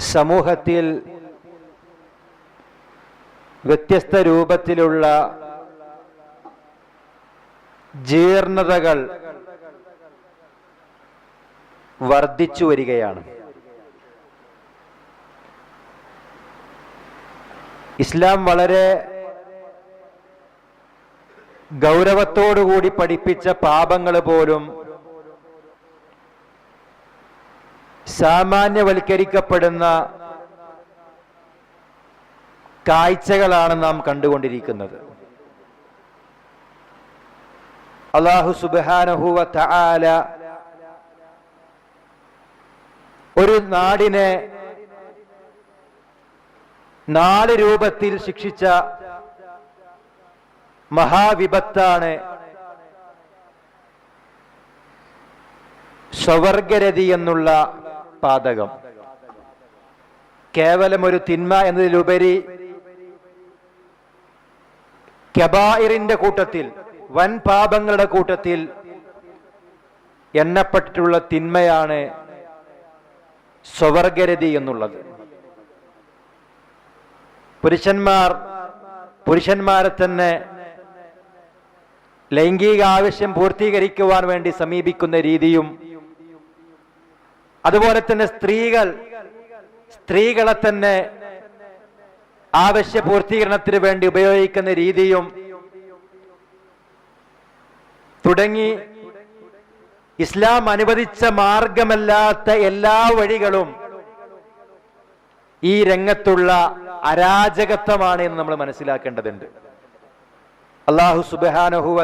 സമൂഹത്തിൽ വ്യത്യസ്ത രൂപത്തിലുള്ള ജീർണതകൾ വർദ്ധിച്ചു വരികയാണ്. ഇസ്ലാം വളരെ ഗൗരവത്തോടുകൂടി പഠിപ്പിച്ച പാപങ്ങൾ പോലും സാമാന്യവൽക്കരിക്കപ്പെടുന്ന കാഴ്ചകളാണ് നാം കണ്ടുകൊണ്ടിരിക്കുന്നത്. അള്ളാഹു സുബാനഹുവ തആല ഒരു നാടിനെ നാല് രൂപത്തിൽ ശിക്ഷിച്ച മഹാവിപത്താണ് സ്വവർഗരതി എന്നുള്ള പാതകം. കേവലം ഒരു തിന്മ എന്നതിലുപരി കബായിറിന്റെ കൂട്ടത്തിൽ വൻ പാപങ്ങളുടെ കൂട്ടത്തിൽ എണ്ണപ്പെട്ടിട്ടുള്ള തിന്മയാണ് സ്വവർഗരതി എന്നുള്ളത്. പുരുഷന്മാർ പുരുഷന്മാരെ തന്നെ ലൈംഗിക ആവശ്യം പൂർത്തീകരിക്കുവാൻ വേണ്ടി സമീപിക്കുന്ന രീതിയും അതുപോലെ തന്നെ സ്ത്രീകൾ സ്ത്രീകളെ തന്നെ ആവശ്യ പൂർത്തീകരണത്തിന് വേണ്ടി ഉപയോഗിക്കുന്ന രീതിയും തുടങ്ങി ഇസ്ലാം അനുവദിച്ച മാർഗമല്ലാത്ത എല്ലാ വഴികളും ഈ രംഗത്തുള്ള അരാജകത്വമാണ് എന്ന് നമ്മൾ മനസ്സിലാക്കേണ്ടതുണ്ട്. അള്ളാഹു സുബാനഹുവ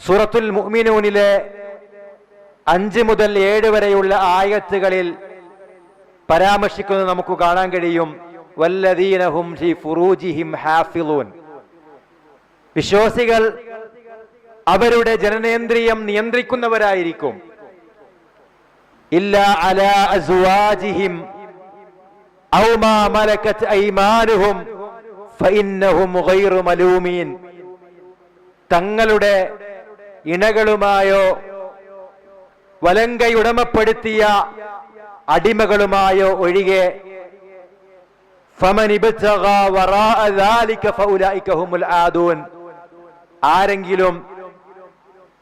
സൂറത്തുൽ മുഅ്മിനൂനിലെ അഞ്ച് മുതൽ ഏഴ് വരെയുള്ള ആയത്തുകളിൽ പരാമർശിക്കുന്നത് നമുക്ക് കാണാൻ കഴിയും. വല്ലദീനഹും ഫുറൂജിഹിം ഹാഫിലൂൻ. വിശ്വാസികൾ അവരുടെ ജനനേന്ദ്രിയം നിയന്ത്രിക്കുന്നവരായിരിക്കും. ഇല്ല അല അസുവാജിഹിം ഫഇന്നഹും ഗൈറു മലൂമീൻ. തങ്ങളുടെ ഇണകളുമായോ വലങ്കൈ ഉടമപ്പെടുത്തിയ അടിമകളുമായോ ഒഴികെ ആരെങ്കിലും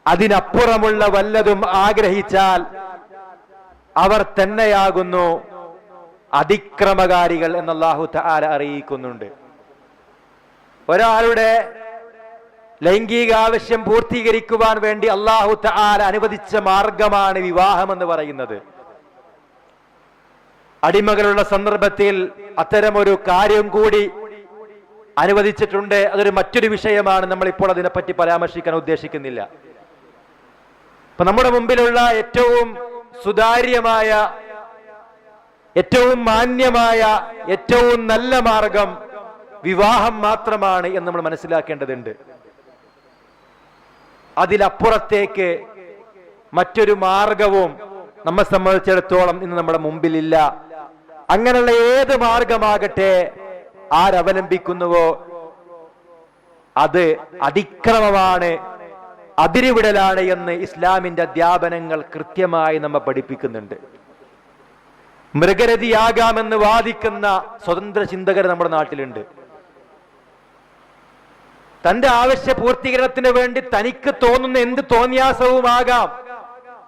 അതിനപ്പുറമുള്ള വല്ലതും ആഗ്രഹിച്ചാൽ അവർ തന്നെയാകുന്നു അതിക്രമകാരികൾ എന്ന് അല്ലാഹു തആല അറിയിക്കുന്നുണ്ട്. ഒരാളുടെ ലൈംഗിക ആവശ്യം പൂർത്തീകരിക്കുവാൻ വേണ്ടി അള്ളാഹു തആല അനുവദിച്ച മാർഗമാണ് വിവാഹം എന്ന് പറയുന്നത്. അടിമകളുള്ള സന്ദർഭത്തിൽ അത്തരമൊരു കാര്യം കൂടി അനുവദിച്ചിട്ടുണ്ട്. അതൊരു മറ്റൊരു വിഷയമാണ്. നമ്മൾ ഇപ്പോൾ അതിനെപ്പറ്റി പരാമർശിക്കാൻ ഉദ്ദേശിക്കുന്നില്ല. അപ്പൊ നമ്മുടെ മുമ്പിലുള്ള ഏറ്റവും സുതാര്യമായ ഏറ്റവും മാന്യമായ ഏറ്റവും നല്ല മാർഗം വിവാഹം മാത്രമാണ് എന്ന് നമ്മൾ മനസ്സിലാക്കേണ്ടതുണ്ട്. അതിലപ്പുറത്തേക്ക് മറ്റൊരു മാർഗവും നമ്മെ സംബന്ധിച്ചിടത്തോളം ഇന്ന് നമ്മുടെ മുമ്പിലില്ല. അങ്ങനെയുള്ള ഏത് മാർഗമാകട്ടെ ആരവലംബിക്കുന്നുവോ അത് അതിക്രമമാണ് അതിരിവിടലാണ് എന്ന് ഇസ്ലാമിന്റെ അധ്യാപനങ്ങൾ കൃത്യമായി നമ്മെ പഠിപ്പിക്കുന്നുണ്ട്. മൃഗരതിയാകാമെന്ന് വാദിക്കുന്ന സ്വതന്ത്ര ചിന്തകർ നമ്മുടെ നാട്ടിലുണ്ട്. തന്റെ ആവശ്യ പൂർത്തീകരണത്തിന് വേണ്ടി തനിക്ക് തോന്നുന്ന എന്ത് തോന്നിയാസവുമാകാം.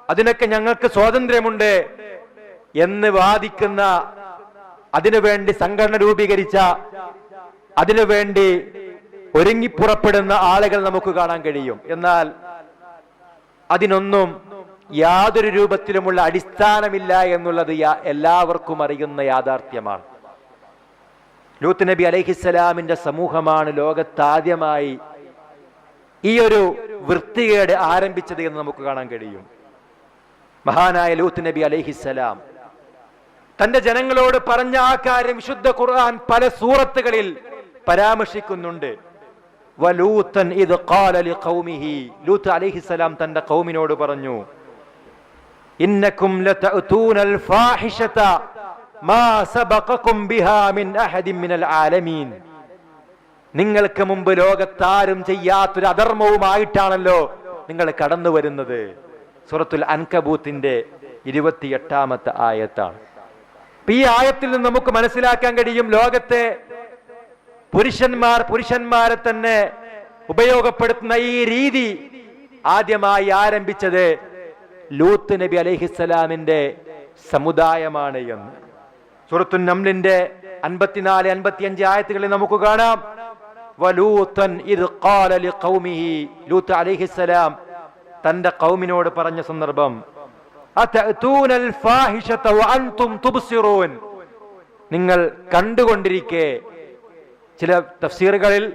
അതിനൊക്കെ ഞങ്ങൾക്ക് സ്വാതന്ത്ര്യമുണ്ട് എന്ന് വാദിക്കുന്ന അതിനുവേണ്ടി സംഘടന രൂപീകരിച്ച അതിനുവേണ്ടി ഒരുങ്ങിപ്പുറപ്പെടുന്ന ആളുകൾ നമുക്ക് കാണാൻ കഴിയും. എന്നാൽ അതിനൊന്നും യാതൊരു രൂപത്തിലുമുള്ള അടിസ്ഥാനമില്ല എന്നുള്ളത് എല്ലാവർക്കും അറിയുന്ന യാഥാർത്ഥ്യമാണ്. ലൂത്ത് നബി അലൈഹിസ്സലാമിന്റെ സമൂഹമാണ് ലോകത്താദ്യമായി ഈ ഒരു വൃത്തികേട് ആരംഭിച്ചത് എന്ന് നമുക്ക് കാണാൻ കഴിയും. മഹാനായ ലൂത്ത് നബി അലൈഹിസ്സലാം തന്റെ ജനങ്ങളോട് പറഞ്ഞ ആ കാര്യം വിശുദ്ധ ഖുർആൻ പല സൂറത്തുകളിൽ പരാമർശിക്കുന്നുണ്ട്. വലൂത്തൻ ഇത് ഖാല ലിഖൗമിഹി. ലൂത്ത് അലൈഹിസ്സലാം തന്റെ കൗമിനോട് പറഞ്ഞു ഇന്നക്കും ഫാഹിഷത നിങ്ങൾക്ക് മുമ്പ് ലോകത്താരും ചെയ്യാത്തൊരു അധർമ്മവുമായിട്ടാണല്ലോ നിങ്ങൾ കടന്നു വരുന്നത്. സുറത്തുൽ അൻകബൂത്തിന്റെ ഇരുപത്തിയെട്ടാമത്തെ ആയത്താണ്. ഈ ആയത്തിൽ നിന്ന് നമുക്ക് മനസ്സിലാക്കാൻ കഴിയും ലോകത്തെ പുരുഷന്മാർ പുരുഷന്മാരെ തന്നെ ഉപയോഗപ്പെടുത്തുന്ന ഈ രീതി ആദ്യമായി ആരംഭിച്ചത് ലൂത്ത് നബി അലഹിസ്സലാമിന്റെ സമുദായമാണ് എന്ന്. സുറത്തു നംലിന്റെ അൻപത്തിനാല് അൻപത്തിയഞ്ച് ആയത്തുകളിൽ നമുക്ക് കാണാം. തന്റെ കൗമിനോട് പറഞ്ഞ സന്ദർഭം നിങ്ങൾ കണ്ടുകൊണ്ടിരിക്കെ ചില തഫ്സീറുകളിൽ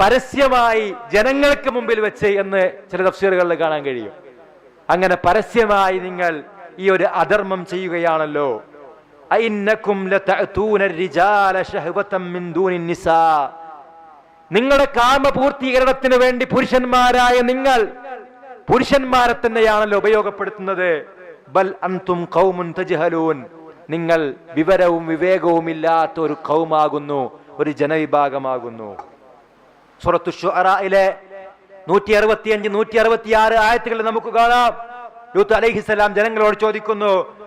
പരസ്യമായി ജനങ്ങൾക്ക് മുമ്പിൽ വെച്ച് എന്ന് ചില തഫ്സീറുകളിൽ കാണാൻ കഴിയും. അങ്ങനെ പരസ്യമായി നിങ്ങൾ ഈ ഒരു അധർമ്മം ചെയ്യുകയാണല്ലോ. നിങ്ങളുടെ കാമ പൂർത്തീകരണത്തിന് വേണ്ടി പുരുഷന്മാരായ നിങ്ങൾ പുരുഷന്മാരെ തന്നെയാണല്ലോ ഉപയോഗപ്പെടുത്തുന്നത്. ബൽ അന്തും കൗമുൻ തജഹലൂൻ. നിങ്ങൾ വിവരവും വിവേകവും ഇല്ലാത്ത ഒരു കൗമാകുന്നു ഒരു ജനവിഭാഗമാകുന്നു. സുറത്തു ഷുറയിലെ നൂറ്റി അറുപത്തിയഞ്ച് നൂറ്റി ആയത്തുകളിൽ നമുക്ക് കാണാം. യൂത്ത് അലഹിസലാം ജനങ്ങളോട് ചോദിക്കുന്നു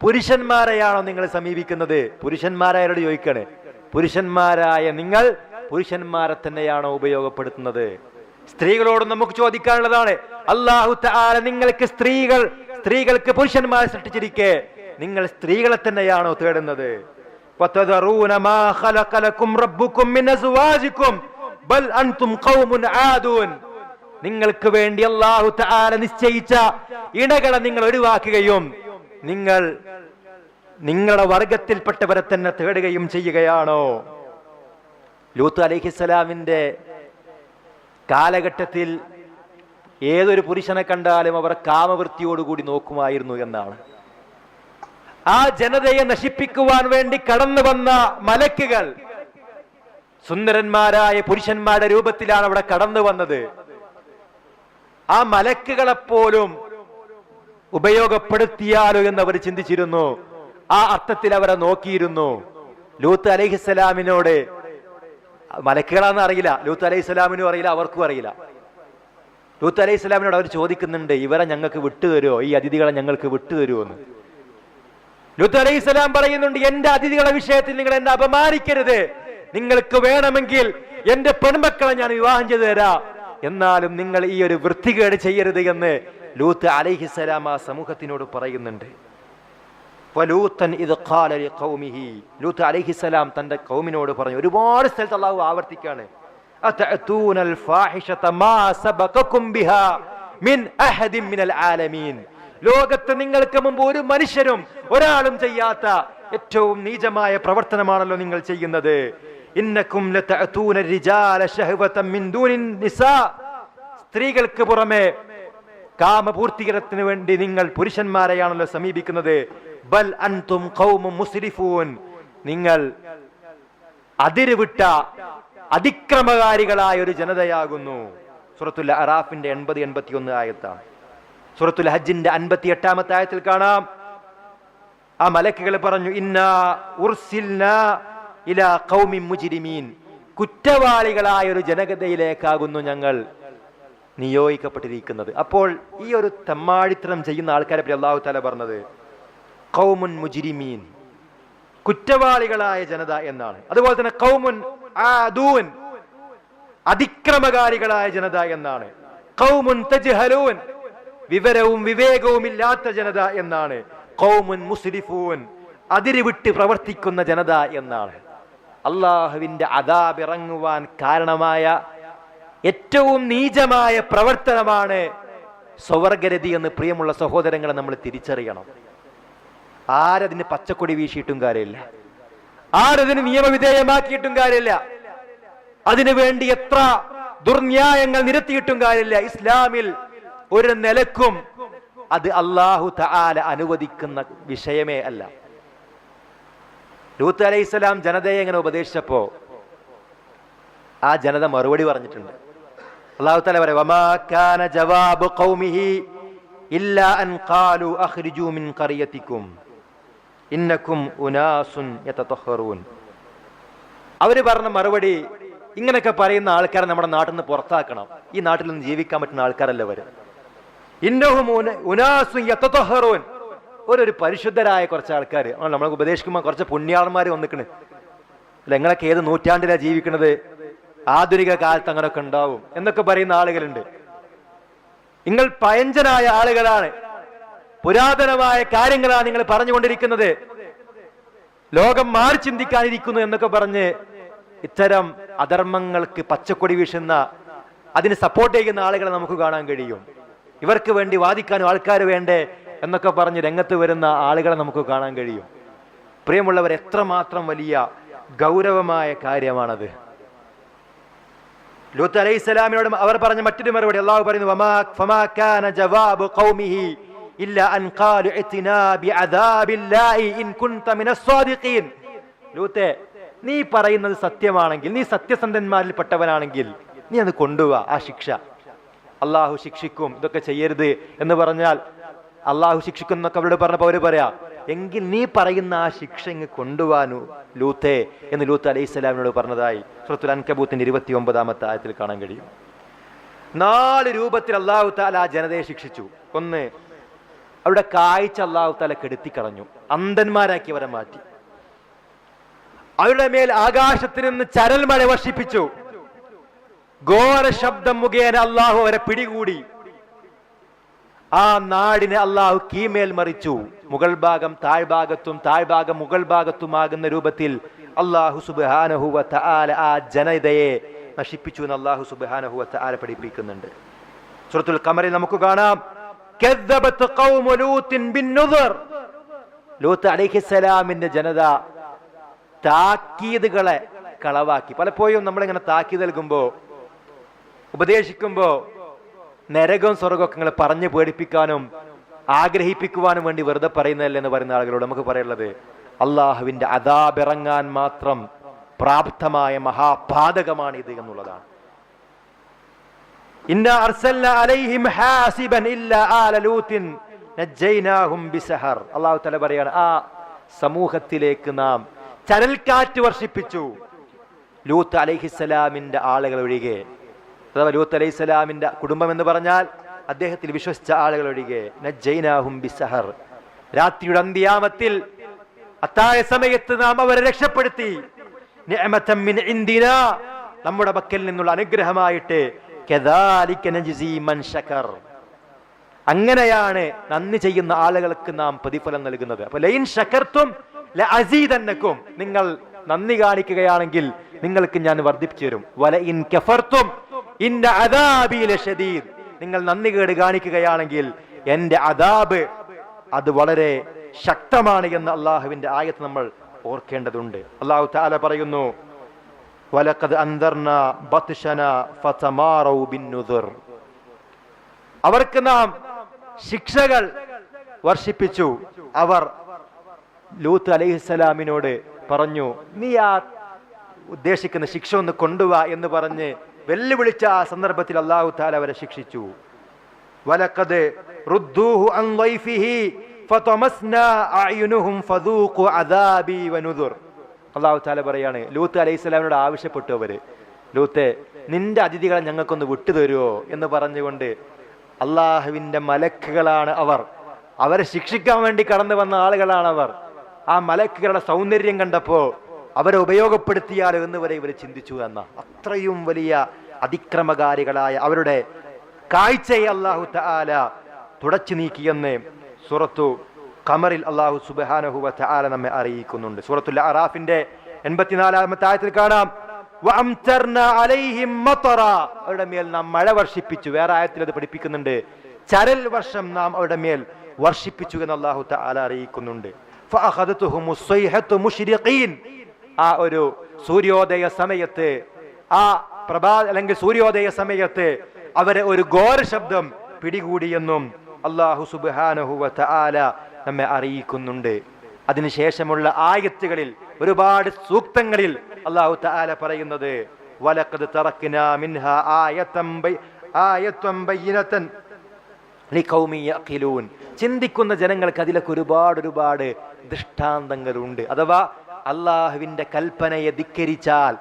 പുരുഷന്മാരെയാണോ നിങ്ങൾ സമീപിക്കുന്നത്? പുരുഷന്മാരായോട് ചോദിക്കണേ. പുരുഷന്മാരായ നിങ്ങൾ പുരുഷന്മാരെ തന്നെയാണോ ഉപയോഗപ്പെടുത്തുന്നത്? സ്ത്രീകളോട് നമുക്ക് ചോദിക്കാനുള്ളതാണ്. അള്ളാഹു നിങ്ങൾക്ക് സ്ത്രീകൾ സ്ത്രീകൾക്ക് പുരുഷന്മാരെ സൃഷ്ടിച്ചിരിക്കെ. നിങ്ങൾ സ്ത്രീകളെ തന്നെയാണോ തേടുന്നത്? ബൽ അൻതും ഖൗമുൻ ആദൂൻ. നിങ്ങൾക്ക് വേണ്ടി അള്ളാഹു താല നിശ്ചയിച്ച ഇണകളെ നിങ്ങൾ ഒഴിവാക്കുകയും നിങ്ങൾ നിങ്ങളുടെ വർഗത്തിൽപ്പെട്ടവരെ തന്നെ തേടുകയും ചെയ്യുകയാണോ? ലൂത്ത് അലൈഹിസ്സലാമിന്റെ കാലഘട്ടത്തിൽ ഏതൊരു പുരുഷനെ കണ്ടാലും അവർ കാമവൃത്തിയോടുകൂടി നോക്കുമായിരുന്നു എന്നാണ്. ആ ജനതയെ നശിപ്പിക്കുവാൻ വേണ്ടി കടന്നു വന്ന മലക്കുകൾ സുന്ദരന്മാരായ പുരുഷന്മാരുടെ രൂപത്തിലാണ് അവിടെ കടന്നു വന്നത്. ആ മലക്കുകളെപ്പോലും ഉപയോഗപ്പെടുത്തിയാലോ എന്ന് അവർ ചിന്തിച്ചിരുന്നു. ആ അർത്ഥത്തിൽ അവരെ നോക്കിയിരുന്നു. ലൂത്ത് അലഹിസ്സലാമിനോട് മലക്കുകളാന്ന് അറിയില്ല. ലൂത്ത് അലഹിസ്സലാമിനും അറിയില്ല അവർക്കും അറിയില്ല. ലൂത്ത് അലൈഹിസ്സലാമിനോട് അവർ ചോദിക്കുന്നുണ്ട് ഇവരെ ഞങ്ങൾക്ക് വിട്ടുതരുമോ ഈ അതിഥികളെ ഞങ്ങൾക്ക് വിട്ടുതരുമോ എന്ന് ലൂത്ത് അലൈഹി സ്വലാം പറയുന്നുണ്ട് എന്റെ അതിഥികളെ വിഷയത്തിൽ നിങ്ങൾ എന്നെ അപമാനിക്കരുത്. നിങ്ങൾക്ക് വേണമെങ്കിൽ എന്റെ പെൺമക്കളെ ഞാൻ വിവാഹം ചെയ്തു തരാം. എന്നാലും നിങ്ങൾ ഈ ഒരു വൃത്തികേട് ചെയ്യരുത് എന്ന് ലൂത്ത് അലൈഹിസ്സലാം ആ സമൂഹത്തിനോട് പറയുന്നുണ്ട്. ലൂത്ത് അലൈഹിസ്സലാം തന്റെ കൗമിനോട് പറഞ്ഞു ഒരുപാട് സ്ഥലത്ത് അള്ളാഹു ആവർത്തിക്കാണ്. ലോകത്ത് നിങ്ങൾക്ക് മുമ്പ് ഒരു മനുഷ്യരും ഒരാളും ചെയ്യാത്ത ഏറ്റവും നീചമായ പ്രവർത്തനമാണല്ലോ നിങ്ങൾ ചെയ്യുന്നത്. ഇന്നക്കും ലതഅതൂന റിജാല ശഹവതൻ മിൻ ദൂനിൻ നിസാ. സ്ത്രീകൾക്ക് പുറമേ കാമപൂർത്തീകരണത്തിന് വേണ്ടി നിങ്ങൾ പുരുഷന്മാരെയാണല്ലോ സമീപിക്കുന്നത്. ബൽ അൻതും ഖൗമു മുസ്രിഫൂൻ. നിങ്ങൾ അതിരുവിട്ട അതിക്രമകാരികളായ ഒരു ജനതയാകുന്നു. സുറത്തുൽ അറാഫിന്റെ എൺപത് എൺപത്തി ഒന്ന് ആയത്താണ്. സുറത്തുൽ ഹജ്ജിന്റെ അൻപത്തി എട്ടാമത്തെ ആയത്തിൽ കാണാം. ആ മലക്കുകൾ പറഞ്ഞു ഇന്ന ഉർസിൽന ഇലാ കൗമി മുജ്രിമീൻ. കുറ്റവാളികളായ ഒരു ജനകതയിലേക്കാകുന്നു ഞങ്ങൾ. നിയോഗിക്കപ്പെട്ടിരിക്കുന്നത്. അപ്പോൾ ഈ ഒരു തെമ്മാടിത്തരം ചെയ്യുന്ന ആൾക്കാരെ പറ്റി അള്ളാഹു താല പറഞ്ഞത് കൗമുൻ മുജിരിമീൻ. കുറ്റവാളികളായ ജനത എന്നാണ്. അതുപോലെ തന്നെ കൗമുൻ ആദൂൻ. അതിക്രമകാരികളായ ജനത എന്നാണ്. കൗമുൻ തജ്ഹലൂൻ. വിവരവും വിവേകവും ഇല്ലാത്ത ജനത എന്നാണ്. കൗമുൻ മുസ്ലിഫൂൻ. അതിരുവിട്ട് പ്രവർത്തിക്കുന്ന ജനത എന്നാണ്. അള്ളാഹുവിന്റെ അതാപിറങ്ങുവാൻ കാരണമായ ഏറ്റവും നീചമായ പ്രവർത്തനമാണ് സ്വവർഗരതി എന്ന് പ്രിയമുള്ള സഹോദരങ്ങളെ നമ്മൾ തിരിച്ചറിയണം. ആരതിന് പച്ചക്കൊടി വീശിയിട്ടും കാര്യമില്ല. ആരതിന് നിയമവിധേയമാക്കിയിട്ടും കാര്യമില്ല. അതിനു വേണ്ടി എത്ര ദുർന്യായങ്ങൾ നിരത്തിയിട്ടും കാര്യമില്ല. ഇസ്ലാമിൽ ഒരു നിലക്കും അത് അള്ളാഹു തആല അനുവദിക്കുന്ന വിഷയമേ അല്ല. ലൂത്ത് അലൈഹി സ്വലാം ജനതയെ ഇങ്ങനെ ഉപദേശിച്ചപ്പോ ആ ജനത മറുപടി പറഞ്ഞിട്ടുണ്ട്. അള്ളാഹു തല പറയാം വമാക്കാന ജവാബ് ഖൗമിഹി ഇല്ലാ അൻ ഖാലു അഖ്രിജൂ മിൻ ഖറിയതികും ഇന്നക്കും ഉനാസുൻ യതതഹറൂൻ. അവർ പറഞ്ഞ മറുപടി ഇങ്ങനെയൊക്കെ പറയുന്ന ആൾക്കാരെ നമ്മുടെ നാട്ടിൽ നിന്ന് പുറത്താക്കണം. ഈ നാട്ടിൽ നിന്ന് ജീവിക്കാൻ പറ്റുന്ന ആൾക്കാരല്ല അവർ ഇന്നഹും ഉന- ഉനാസുൻ യതതഹറൂൻ. ഒരു പരിശുദ്ധരായ കുറച്ച് ആൾക്കാർ നമ്മളെ ഉപദേശിക്കുമ്പോൾ കുറച്ച് പുണ്യാളന്മാർ വന്നിക്കണ്. അല്ല നിങ്ങളൊക്കെ ഏത് നൂറ്റാണ്ടിലാണ് ജീവിക്കുന്നത് ആധുനിക കാലത്ത് അങ്ങനെയൊക്കെ ഉണ്ടാവും. എന്നൊക്കെ പറയുന്ന ആളുകളുണ്ട്. നിങ്ങൾ പയഞ്ചനായ ആളുകളാണ്. പുരാതനമായ കാര്യങ്ങളാണ് നിങ്ങൾ പറഞ്ഞുകൊണ്ടിരിക്കുന്നത്. ലോകം മാറി ചിന്തിക്കാനിരിക്കുന്നു എന്നൊക്കെ പറഞ്ഞ് ഇത്തരം അധർമ്മങ്ങൾക്ക് പച്ചക്കൊടി വീശുന്ന അതിന് സപ്പോർട്ട് ചെയ്യുന്ന ആളുകളെ നമുക്ക് കാണാൻ കഴിയും. ഇവർക്ക് വേണ്ടി വാദിക്കാനും ആൾക്കാർ വേണ്ടേ എന്നൊക്കെ പറഞ്ഞ് രംഗത്ത് വരുന്ന ആളുകളെ നമുക്ക് കാണാൻ കഴിയും. പ്രിയമുള്ളവർ എത്രമാത്രം വലിയ ഗൗരവമായ കാര്യമാണത്. ലൂത്ത് അലൈഹി സ്വലാമിനോട് അവർ പറഞ്ഞ മറ്റൊരു മറുപടി അള്ളാഹു പറയുന്നു "വമാ ഫമാ ജവാബു ഖൗമിഹി ഇല്ല അൻ ഖാലു ഇത്നാ ബിഅദാബില്ലാഹി ഇൻ കുൻത മിനസ് സ്വാദിഖീൻ ലൂത്തെ നീ പറയുന്നത് സത്യമാണെങ്കിൽ നീ സത്യസന്ധന്മാരിൽ പെട്ടവനാണെങ്കിൽ നീ അത് കൊണ്ടുപോവാ ആ ശിക്ഷ. അള്ളാഹു ശിക്ഷിക്കും ഇതൊക്കെ ചെയ്യരുത് എന്ന് പറഞ്ഞാൽ അള്ളാഹു ശിക്ഷിക്കുന്നൊക്കെ അവരോട് പറഞ്ഞപ്പോൾ അവർ പറയാ എങ്കിൽ നീ പറയുന്ന ആ ശിക്ഷ ഇങ്ങ് കൊണ്ടുപോവാനു ലൂത്തേ എന്ന് ലൂത്ത് അലൈഹി സ്വലാമിനോട് പറഞ്ഞതായി സുഹൃത്തുൽ അൻകബൂത്തിന്റെ ഇരുപത്തി ഒമ്പതാമത്തെ ആയത്തിൽ കാണാൻ കഴിയും. നാല് രൂപത്തിൽ അള്ളാഹു താല ആ ജനതയെ ശിക്ഷിച്ചു. ഒന്ന് അവരുടെ കാഴ്ച അള്ളാഹു താല കെടുത്തി കളഞ്ഞു അന്ധന്മാരാക്കി അവരെ മാറ്റി. അവരുടെ മേൽ ആകാശത്തിൽ നിന്ന് ചരൽ മഴ വർഷിപ്പിച്ചു. ഘോര ശബ്ദം മുഖേന അള്ളാഹു അവരെ പിടികൂടി. ആ നാടിനെ അള്ളാഹു കീമേൽ മറിച്ചു. മുകൾ ഭാഗം താഴ്ഭാഗത്തും താഴ്ഭാഗം മുകൾ ഭാഗത്തുമാകുന്ന രൂപത്തിൽ അള്ളാഹു സുബാനഹുവ താല ആ ജനതയെ നശിപ്പിച്ചു എന്ന് അള്ളാഹു സുബാനഹുവ താല പഠിപ്പിക്കുന്നുണ്ട്. സുഹൃത്തുൽ കമറിൽ നമുക്ക് കാണാം. ലൂത്ത് അലിഹിസലാമിന്റെ ജനത താക്കീതുകളെ കളവാക്കി. പലപ്പോഴും നമ്മളിങ്ങനെ താക്കീത് നൽകുമ്പോ ഉപദേശിക്കുമ്പോ നരകവും സ്വർഗമൊക്കെ നിങ്ങളെ പറഞ്ഞു പേടിപ്പിക്കാനും ആഗ്രഹിപ്പിക്കുവാനും വേണ്ടി വെറുതെ പറയുന്നതല്ലേ എന്ന് പറയുന്ന ആളുകളോട് നമുക്ക് പറയുള്ളത് അള്ളാഹുവിന്റെ അതാബിറങ്ങാൻ മാത്രം പ്രാപ്തമായ മഹാപാതകമാണ് ഇത് എന്നുള്ളതാണ്. അള്ളാഹു തല പറയാണ് ആ സമൂഹത്തിലേക്ക് നാം ചരൽക്കാറ്റ് വർഷിപ്പിച്ചു. ലൂത്ത് അലൈഹിസ്സലാമിന്റെ ആളുകൾ ഒഴികെ അഥവാ ലൂത്ത് അലൈഹി സ്വലാമിന്റെ കുടുംബം എന്ന് പറഞ്ഞാൽ അദ്ദേഹത്തിൽ വിശ്വസിച്ച ആളുകൾ ഒഴികെ ബി ബിസഹർ. രാത്രിയുടെ അന്ത്യാമത്തിൽ അത്താഴ സമയത്ത് നാം അവരെ രക്ഷപ്പെടുത്തി. നമ്മുടെ പക്കൽ നിന്നുള്ള അനുഗ്രഹമായിട്ട്. അങ്ങനെയാണ് നന്ദി ചെയ്യുന്ന ആളുകൾക്ക് നാം പ്രതിഫലം നൽകുന്നത്. അപ്പൊ ലൈൻ ഷക്കർത്തും അസീതന്നക്കും നിങ്ങൾ നന്ദി കാണിക്കുകയാണെങ്കിൽ നിങ്ങൾക്ക് ഞാൻ വർദ്ധിപ്പിച്ചു തരും. വല ഇൻ കഫർത്തും നിങ്ങൾ നന്ദി കേട് കാണിക്കുകയാണെങ്കിൽ എന്റെ അദാബ് അത് വളരെ ശക്തമാണ് എന്ന് അള്ളാഹുവിന്റെ ആയത്ത് നമ്മൾ ഓർക്കേണ്ടതുണ്ട്. അള്ളാഹു താല പറയുന്നു നുദുർ അവർക്ക് നാം ശിക്ഷകൾ വർഷിപ്പിച്ചു. അവർ ലൂത്ത് അലൈഹിസ്സലാമിനോട് പറഞ്ഞു നീ ആ ഉദ്ദേശിക്കുന്ന ശിക്ഷ ഒന്ന് കൊണ്ടുവാ എന്ന് പറഞ്ഞ് വെല്ലുവിളിച്ച ആ സന്ദർഭത്തിൽ അള്ളാഹു താല അവരെ ശിക്ഷിച്ചു. വലക്കത് അള്ളാഹു താല പറയാണ് ലൂത്ത് അലൈഹി സ്വലാമിനോട് ആവശ്യപ്പെട്ടു അവർ. ലൂത്തെ നിന്റെ അതിഥികളെ ഞങ്ങൾക്കൊന്ന് വിട്ടുതരുമോ എന്ന് പറഞ്ഞുകൊണ്ട് അള്ളാഹുവിന്റെ മലക്കുകളാണ് അവർ. അവരെ ശിക്ഷിക്കാൻ വേണ്ടി കടന്നു വന്ന ആളുകളാണ് അവർ. ആ മലക്കുകളുടെ സൗന്ദര്യം കണ്ടപ്പോ അവരെ ഉപയോഗപ്പെടുത്തിയാലോ എന്ന് വരെ ഇവർ ചിന്തിച്ചു എന്ന. അത്രയും വലിയ അതിക്രമകാരികളായ അവരുടെ കാഴ്ചയെ അള്ളാഹു തആല തുടച്ചു നീക്കിയെന്ന് സുറത്തു കമറിൽ അള്ളാഹു സുബ്ഹാനഹു തആല നമ്മെ അറിയിക്കുന്നുണ്ട്. സൂറത്തുൽ അറാഫിന്റെ എൺപത്തിനാലാമത്തെ ആയത്തിൽ കാണാം. അവരുടെ മേൽ നാം മഴ വർഷിപ്പിച്ചു. വേറെ ആയത്തിൽ അത് പഠിപ്പിക്കുന്നുണ്ട്. ചരൽ വർഷം നാം അവരുടെ മേൽ വർഷിപ്പിച്ചു എന്ന് അള്ളാഹു അറിയിക്കുന്നുണ്ട്. ആ ഒരു സൂര്യോദയ സമയത്ത് ആ പ്രഭാ അല്ലെങ്കിൽ സൂര്യോദയ സമയത്ത് അവരെ ഒരു ഘോര ശബ്ദം പിടികൂടിയെന്നും അള്ളാഹു സുബ്ഹാനഹു ആല നമ്മെ അറിയിക്കുന്നുണ്ട്. അതിനുശേഷമുള്ള ആയത്തുകളിൽ ഒരുപാട് സൂക്തങ്ങളിൽ അള്ളാഹു താല പറയുന്നത് വലക്കത് തറക്നാ മിൻഹ ലിഖൗമി ചിന്തിക്കുന്ന ജനങ്ങൾക്ക് അതിലൊക്കെ ഒരുപാട് ഒരുപാട് ദൃഷ്ടാന്തങ്ങളുണ്ട്. അഥവാ അള്ളാഹുവിന്റെ കൽപ്പനയെ ധിക്കരിച്ചാൽ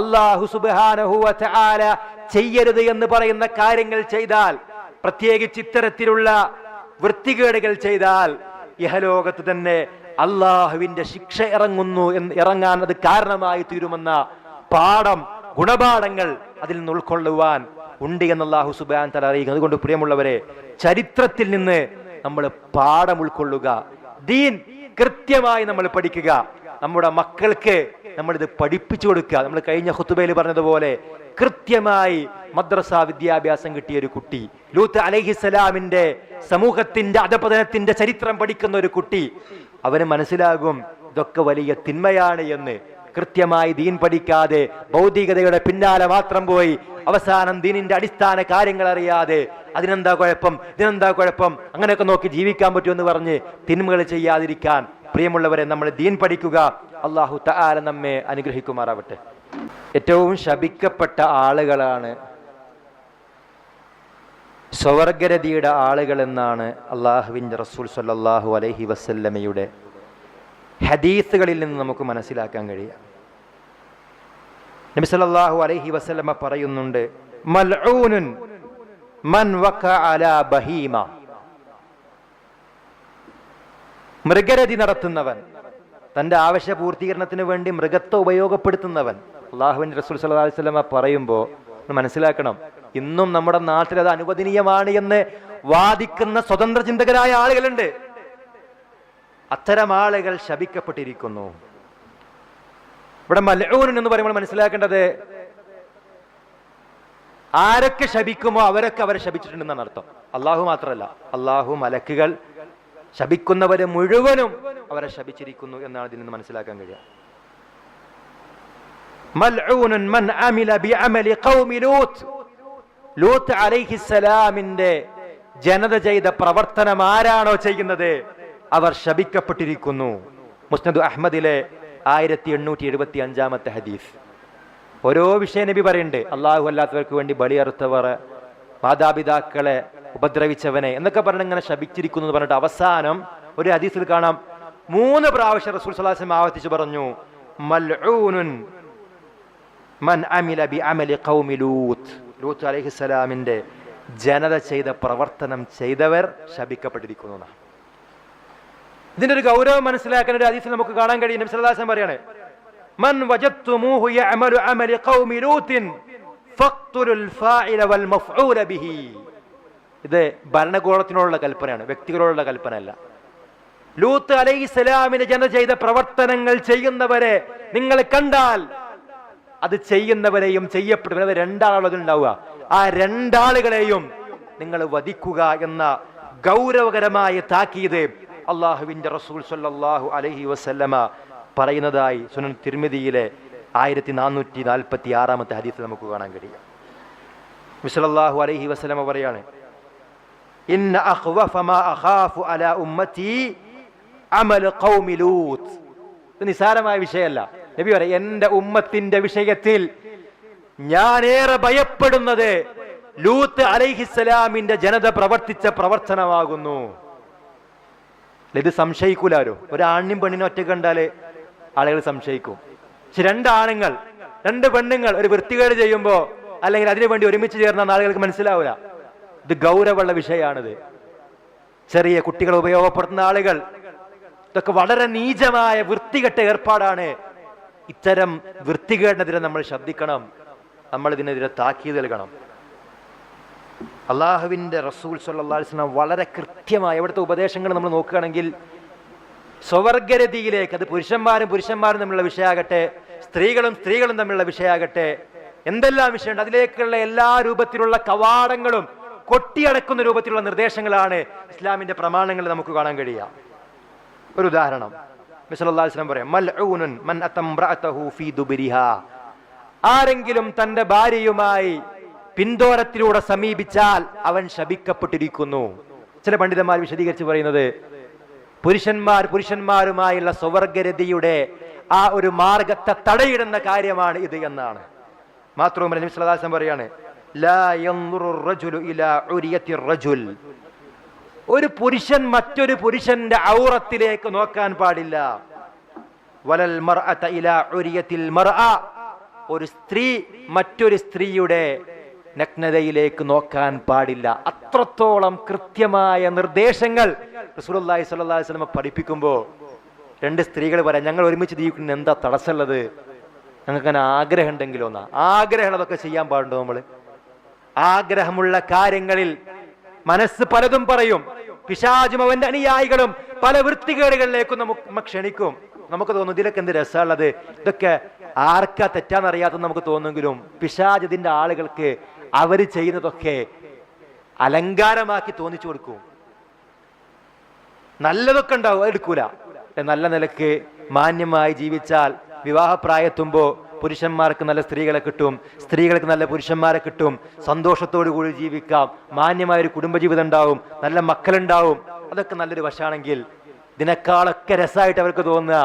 അള്ളാഹു സുബ്ഹാനഹു വ തആല ചെയ്യരുത് എന്ന് പറയുന്ന കാര്യങ്ങൾ ചെയ്താൽ പ്രത്യേകിച്ച് ഇത്തരത്തിലുള്ള വൃത്തികേടുകൾ ചെയ്താൽ ഇഹലോകത്ത് തന്നെ അള്ളാഹുവിന്റെ ശിക്ഷ ഇറങ്ങുന്നു എന്ന് ഇറങ്ങാൻ അത് കാരണമായി തീരുമെന്ന പാഠം ഗുണപാഠങ്ങൾ അതിൽ നിന്ന് ഉൾക്കൊള്ളുവാൻ ഉണ്ട് എന്ന് അള്ളാഹു സുബാൻ തല അറിയിക്കുന്നു. അതുകൊണ്ട് പ്രിയമുള്ളവരെ ചരിത്രത്തിൽ നിന്ന് നമ്മൾ പാഠം ഉൾക്കൊള്ളുക ദീൻ കൃത്യമായി നമ്മൾ പഠിക്കുക. നമ്മുടെ മക്കൾക്ക് നമ്മളിത് പഠിപ്പിച്ചു കൊടുക്കുക. നമ്മൾ കഴിഞ്ഞ ഹുത്തുബയിൽ പറഞ്ഞതുപോലെ കൃത്യമായി മദ്രസ വിദ്യാഭ്യാസം കിട്ടിയ ഒരു കുട്ടി ലൂത്ത് അലഹിസലാമിന്റെ സമൂഹത്തിന്റെ അധപതനത്തിന്റെ ചരിത്രം പഠിക്കുന്ന ഒരു കുട്ടി. അവന് മനസ്സിലാകും ഇതൊക്കെ വലിയ തിന്മയാണ് എന്ന്. കൃത്യമായി ദീൻ പഠിക്കാതെ ഭൗതികതയുടെ പിന്നാലെ മാത്രം പോയി അവസാനം ദീനിന്റെ അടിസ്ഥാന കാര്യങ്ങൾ അറിയാതെ അതിനെന്താ കുഴപ്പം ഇതിനെന്താ കുഴപ്പം അങ്ങനെയൊക്കെ നോക്കി ജീവിക്കാൻ പറ്റുമെന്ന് പറഞ്ഞ് തിന്മകൾ ചെയ്യാതിരിക്കാൻ പ്രിയമുള്ളവരെ നമ്മൾ ദീൻ പഠിക്കുക അള്ളാഹു തആല നമ്മെ അനുഗ്രഹിക്കുമാറാവട്ടെ. ഏറ്റവും ശപിക്കപ്പെട്ട ആളുകളാണ് സ്വവർഗരതിയുടെ ആളുകൾ എന്നാണ് അള്ളാഹുവിന്റെ റസൂൽ സല്ലാഹു അലൈഹി വസല്ലമയുടെ ഹദീസുകളിൽ നിന്ന് നമുക്ക് മനസ്സിലാക്കാൻ കഴിയുക. നബി സല്ലല്ലാഹു അലൈഹി വസല്ലമ പറയുന്നുണ്ട് മൽഊനുൻ മൻ വഖ അലാ ബഹീമ. മൃഗരതി നടത്തുന്നവൻ തന്റെ ആവശ്യ പൂർത്തീകരണത്തിന് വേണ്ടി മൃഗത്തെ ഉപയോഗപ്പെടുത്തുന്നവൻ. അള്ളാഹുവിൻ റസൂൽ അലൈഹി വസല്ലമ പറയുമ്പോൾ മനസ്സിലാക്കണം ഇന്നും നമ്മുടെ നാട്ടിൽ അത് അനുവദനീയമാണ് എന്ന് വാദിക്കുന്ന സ്വതന്ത്ര ചിന്തകരായ ആളുകളുണ്ട്. അത്തരം ആളുകൾ ശപിക്കപ്പെട്ടിരിക്കുന്നു. ഇവിടെ മലൂൻ എന്ന് പറയുമ്പോൾ മനസ്സിലാക്കേണ്ടത് ആരൊക്കെ ശപിക്കുമോ അവരൊക്കെ അവരെ ശപിച്ചിട്ടുണ്ടെന്നാണ് അർത്ഥം. അള്ളാഹു മാത്രമല്ല അള്ളാഹു മലക്കുകൾ ശപിക്കുന്നവരെ മുഴുവനും അവരെ ശപിച്ചിരിക്കുന്നു എന്നാണ് ഇതിൽ നിന്ന് മനസ്സിലാക്കാൻ കഴിയുക. മൻ ഖൗമി ലൂത്ത്. ലൂത്ത് ജനത ചെയ്ത പ്രവർത്തനം ആരാണോ ചെയ്യുന്നത്? അവർ ശപിക്കപ്പെട്ടിരിക്കുന്നു. മുസ്നദ് അഹമ്മദിലെ ആയിരത്തി എണ്ണൂറ്റി എഴുപത്തി അഞ്ചാമത്തെ ഹദീസ്. ഓരോ വിഷയ നബി പറയുന്നുണ്ട് അള്ളാഹു അല്ലാത്തവർക്ക് വേണ്ടി ബലിയറുത്തവർ മാതാപിതാക്കളെ ഉപദ്രവിച്ചവനെ എന്നൊക്കെ പറഞ്ഞ് ഇങ്ങനെ ശപിച്ചിരിക്കുന്നു എന്ന് പറഞ്ഞിട്ട് അവസാനം ഒരു ഹദീസിൽ കാണാം. മൂന്ന് പ്രാവശ്യം റസൂൽ സലാസം ആവർത്തിച്ച് പറഞ്ഞു മൽഊനുൻ മൻ അമില ബി അമലി ഖൗമി ലൂത്ത്. ലൂത്ത് അലൈഹിസ്സലാമിന്റെ ജനത ചെയ്ത പ്രവർത്തനം ചെയ്തവർ ശപിക്കപ്പെട്ടിരിക്കുന്നു എന്നാണ്. ഇതിന്റെ ഒരു ഗൗരവം മനസ്സിലാക്കാൻ ഒരു ഹദീസിൽ നമുക്ക് കാണാൻ കഴിയും. നബി സല്ലല്ലാഹു അലൈഹി പറയാണ് മൻ വജദ്തുമൂഹു യഅമലു അമലി ഖൗമി ലൂത്തിൻ ഫഖ്തുൽ ഫാഇല വൽ മഫ്ഊല ബിഹി. ഇത് ഭരണകൂടത്തിനോടുള്ള കൽപ്പനയാണ് വ്യക്തികളോടുള്ള കൽപ്പനയല്ല. ലൂത്ത് അലൈഹി സ്വലാമിന് ജന ചെയ്ത പ്രവർത്തനങ്ങൾ ചെയ്യുന്നവരെ നിങ്ങൾ കണ്ടാൽ അത് ചെയ്യുന്നവരെയും ചെയ്യപ്പെടുന്നവരെ രണ്ടാളുകൾ ഉണ്ടാവുക ആ രണ്ടാളുകളെയും നിങ്ങൾ വധിക്കുക എന്ന ഗൗരവകരമായ താക്കീത് അള്ളാഹുവിന്റെ റസൂൽ സല്ലാഹു അലഹി വസല്ലമ പറയുന്നതായി സുനൻ തിരുമതിയിലെ ആയിരത്തി നാനൂറ്റി നാൽപ്പത്തി ആറാമത്തെ ഹദീസ് നമുക്ക് കാണാൻ കഴിയും. വിസലല്ലാഹു അലൈഹി വസല്ലമ പറയാണ് ഇന്ന ما അഖാഫു അലാ ഉമ്മത്തി അമൽ قوم ഇത് നിസാരമായ വിഷയമല്ല. നബി പറയാം എന്റെ ഉമ്മത്തിന്റെ വിഷയത്തിൽ ഞാനേറെ ഭയപ്പെടുന്നത് ലൂത്ത് അലൈഹിസ്സലാമിന്റെ ജനത പ്രവർത്തിച്ച പ്രവർത്തനമാകുന്നു. ഇത് സംശയിക്കൂലാരോ? ഒരു ആണിനും പെണ്ണിനും ഒറ്റ കണ്ടാൽ ആളുകൾ സംശയിക്കും. പക്ഷെ രണ്ടാണുങ്ങൾ രണ്ട് പെണ്ണുങ്ങൾ ഒരു വൃത്തികേട് ചെയ്യുമ്പോ അല്ലെങ്കിൽ അതിനു വേണ്ടി ഒരുമിച്ച് ചേർന്ന ആളുകൾക്ക് മനസ്സിലാവില്ല ഇത് ഗൗരവമുള്ള വിഷയമാണിത്. ചെറിയ കുട്ടികളെ ഉപയോഗപ്പെടുത്തുന്ന ആളുകൾ ഇതൊക്കെ വളരെ നീചമായ വൃത്തികെട്ട ഏർപ്പാടാണ്. ഇത്തരം വൃത്തികേടിനെതിരെ നമ്മൾ ശബ്ദിക്കണം നമ്മൾ ഇതിനെതിരെ താക്കീത് നൽകണം. അള്ളാഹുവിന്റെ റസൂൽ സല്ലാസ്ലാം വളരെ കൃത്യമായ ഇവിടുത്തെ ഉപദേശങ്ങൾ നമ്മൾ നോക്കുകയാണെങ്കിൽ സ്വവർഗരതിയിലേക്ക് അത് പുരുഷന്മാരും പുരുഷന്മാരും തമ്മിലുള്ള വിഷയമാകട്ടെ സ്ത്രീകളും സ്ത്രീകളും തമ്മിലുള്ള വിഷയമാകട്ടെ എന്തെല്ലാം വിഷയമുണ്ട്? അതിലേക്കുള്ള എല്ലാ രൂപത്തിലുള്ള കവാടങ്ങളും കൊട്ടിയടക്കുന്ന രൂപത്തിലുള്ള നിർദ്ദേശങ്ങളാണ് ഇസ്ലാമിന്റെ പ്രമാണങ്ങൾ നമുക്ക് കാണാൻ കഴിയുക. ഒരു ഉദാഹരണം. പറയാം ആരെങ്കിലും തന്റെ ഭാര്യയുമായി പിന്തോരത്തിലൂടെ സമീപിച്ചാൽ അവൻ ശപിക്കപ്പെട്ടിരിക്കുന്നു. ചില പണ്ഡിതന്മാർ വിശദീകരിച്ച് പറയുന്നത് പുരുഷന്മാർ പുരുഷന്മാരുമായുള്ള സ്വവർഗരതിയുടെ ആ ഒരു മാർഗത്തെ തടയിടുന്ന കാര്യമാണ് ഇത് എന്നാണ്. മാത്രവുമല്ല നിമിഷദാസം പറയാണ് ഒരു പുരുഷൻ മറ്റൊരു പുരുഷന്റെ ഔറത്തിലേക്ക് നോക്കാൻ പാടില്ല. വലൽ ഒരു സ്ത്രീ മറ്റൊരു സ്ത്രീയുടെ നഗ്നതയിലേക്ക് നോക്കാൻ പാടില്ല. അത്രത്തോളം കൃത്യമായ നിർദ്ദേശങ്ങൾ സ്വല്ലല്ലാഹി അലൈഹി വസല്ലം പഠിപ്പിക്കുമ്പോൾ രണ്ട് സ്ത്രീകൾ പറയാം ഞങ്ങൾ ഒരുമിച്ച് ജീവിക്കുന്ന എന്താ തടസ്സമുള്ളത്? ഞങ്ങൾക്ക് അങ്ങനെ ആഗ്രഹം ഉണ്ടെങ്കിലോ എന്നാ? ആഗ്രഹം അതൊക്കെ ചെയ്യാൻ പാടുണ്ടോ നമ്മൾ? ആഗ്രഹമുള്ള കാര്യങ്ങളിൽ മനസ്സ് പലതും പറയും. പിശാചും അവന്റെ അനുയായികളും പല വൃത്തികേടുകളിലേക്കും നമുക്ക് ക്ഷണിക്കും. നമുക്ക് തോന്നും ഇതിലൊക്കെ എന്ത് രസമുള്ളത്? ഇതൊക്കെ ആർക്കാ തെറ്റാന്നറിയാത്ത നമുക്ക് തോന്നുമെങ്കിലും പിശാജ് ഇതിന്റെ ആളുകൾക്ക് അവർ ചെയ്യുന്നതൊക്കെ അലങ്കാരമാക്കി തോന്നിച്ചു കൊടുക്കും. നല്ലതൊക്കെ ഉണ്ടാവും എടുക്കൂല. നല്ല നിലയ്ക്ക് മാന്യമായി ജീവിച്ചാൽ വിവാഹപ്രായത്തുമ്പോ പുരുഷന്മാർക്ക് നല്ല സ്ത്രീകളെ കിട്ടും സ്ത്രീകൾക്ക് നല്ല പുരുഷന്മാരെ കിട്ടും. സന്തോഷത്തോടു കൂടി ജീവിക്കാം. മാന്യമായ ഒരു കുടുംബജീവിതം ഉണ്ടാവും. നല്ല മക്കളുണ്ടാവും. അതൊക്കെ നല്ലൊരു വശമാണെങ്കിൽ ഇതിനേക്കാളൊക്കെ രസമായിട്ട് അവർക്ക് തോന്നുക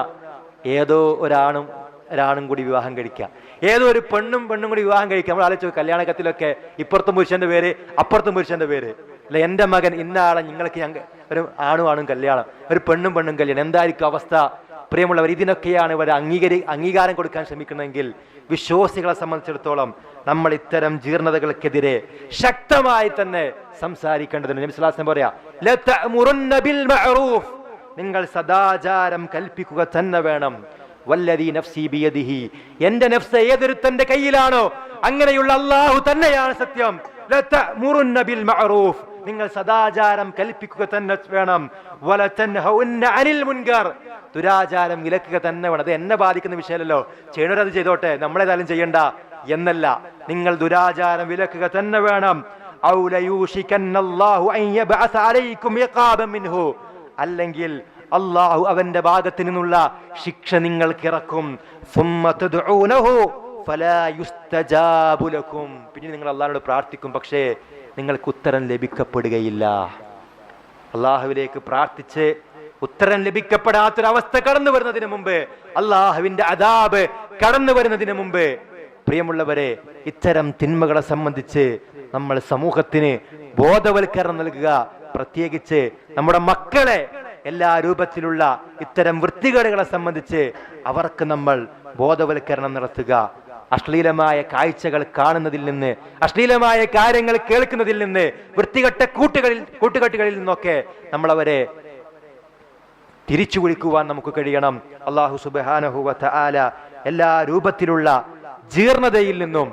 ഏതോ ഒരാണും ഒരാണും കൂടി വിവാഹം കഴിക്കുക. ഏതോ ഒരു പെണ്ണും പെണ്ണും കൂടി വിവാഹം കഴിക്കുക. നമ്മൾ ആലോചിച്ചു കല്യാണ കത്തിലൊക്കെ ഇപ്പുറത്തും പുരുഷന്റെ പേര് അപ്പുറത്തും പുരുഷന്റെ പേര്. അല്ല എന്റെ മകൻ ഇന്ന ആളെ നിങ്ങൾക്ക് ഞങ്ങൾ ഒരു ആണു ആണും കല്യാണം ഒരു പെണ്ണും പെണ്ണും കല്യാണം. എന്തായിരിക്കും അവസ്ഥ? പ്രിയമുള്ളവർ ഇതിനൊക്കെയാണ് ഇവർ അംഗീകരി അംഗീകാരം കൊടുക്കാൻ ശ്രമിക്കുന്നതെങ്കിൽ വിശ്വാസികളെ സംബന്ധിച്ചിടത്തോളം നമ്മൾ ഇത്തരം ജീർണതകൾക്കെതിരെ ശക്തമായി തന്നെ സംസാരിക്കേണ്ടതുണ്ട്. പറയാ. നിങ്ങൾ സദാചാരം കൽപ്പിക്കുക തന്നെ വേണം. വല്ലതി നഫ്സി ബിയദിഹി. എന്റെ നഫ്സ് ഏതൊരുത്തന്റെ കയ്യിലാണോ? അങ്ങനെയുള്ള അള്ളാഹു തന്നെയാണ് സത്യം. മഅറൂഫ് നിങ്ങൾ സദാചാരം കൽപ്പിക്കുക തന്നെ വേണം. അനിൽ മുൻകാർ. ദുരാചാരം വിലക്കുക തന്നെ വേണം. അത് എന്നെ ബാധിക്കുന്ന വിഷയമല്ലോ ചെയ്യണവരത് ചെയ്തോട്ടെ. നമ്മളേതായാലും ചെയ്യണ്ട. എന്നല്ല. നിങ്ങൾ ദുരാചാരം വിലക്കുക തന്നെ വേണം. അല്ലെങ്കിൽ അള്ളാഹു അവന്റെ ഭാഗത്തു നിന്നുള്ള ശിക്ഷ നിങ്ങൾക്ക് ഇറക്കും. പിന്നെ നിങ്ങൾ അള്ളാഹിനോട് പ്രാർത്ഥിക്കും. പക്ഷേ നിങ്ങൾക്ക് ഉത്തരം ലഭിക്കപ്പെടുകയില്ല. അള്ളാഹുവിലേക്ക് പ്രാർത്ഥിച്ച് ഉത്തരം ലഭിക്കപ്പെടാത്തൊരവസ്ഥ കടന്നു വരുന്നതിന് മുമ്പ് അള്ളാഹുവിന്റെ അതാബ് കടന്നു വരുന്നതിന് മുമ്പ് പ്രിയമുള്ളവരെ ഇത്തരം തിന്മകളെ സംബന്ധിച്ച് നമ്മൾ സമൂഹത്തിന് ബോധവൽക്കരണം നൽകുക. പ്രത്യേകിച്ച് നമ്മുടെ മക്കളെ എല്ലാ രൂപത്തിലുള്ള ഇത്തരം വൃത്തികേടുകളെ സംബന്ധിച്ച് അവർക്ക് നമ്മൾ ബോധവൽക്കരണം നടത്തുക. അശ്ലീലമായ കാഴ്ചകൾ കാണുന്നതിൽ നിന്ന് അശ്ലീലമായ കാര്യങ്ങൾ കേൾക്കുന്നതിൽ നിന്ന് വൃത്തികെട്ട കൂട്ടുകളിൽ കൂട്ടുകെട്ടുകളിൽ നിന്നൊക്കെ നമ്മളവരെ തിരിച്ചു വിളിക്കുവാൻ നമുക്ക് കഴിയണം. അള്ളാഹു സുബാനഹുവ ആല എല്ലാ രൂപത്തിലുള്ള ജീർണതയിൽ നിന്നും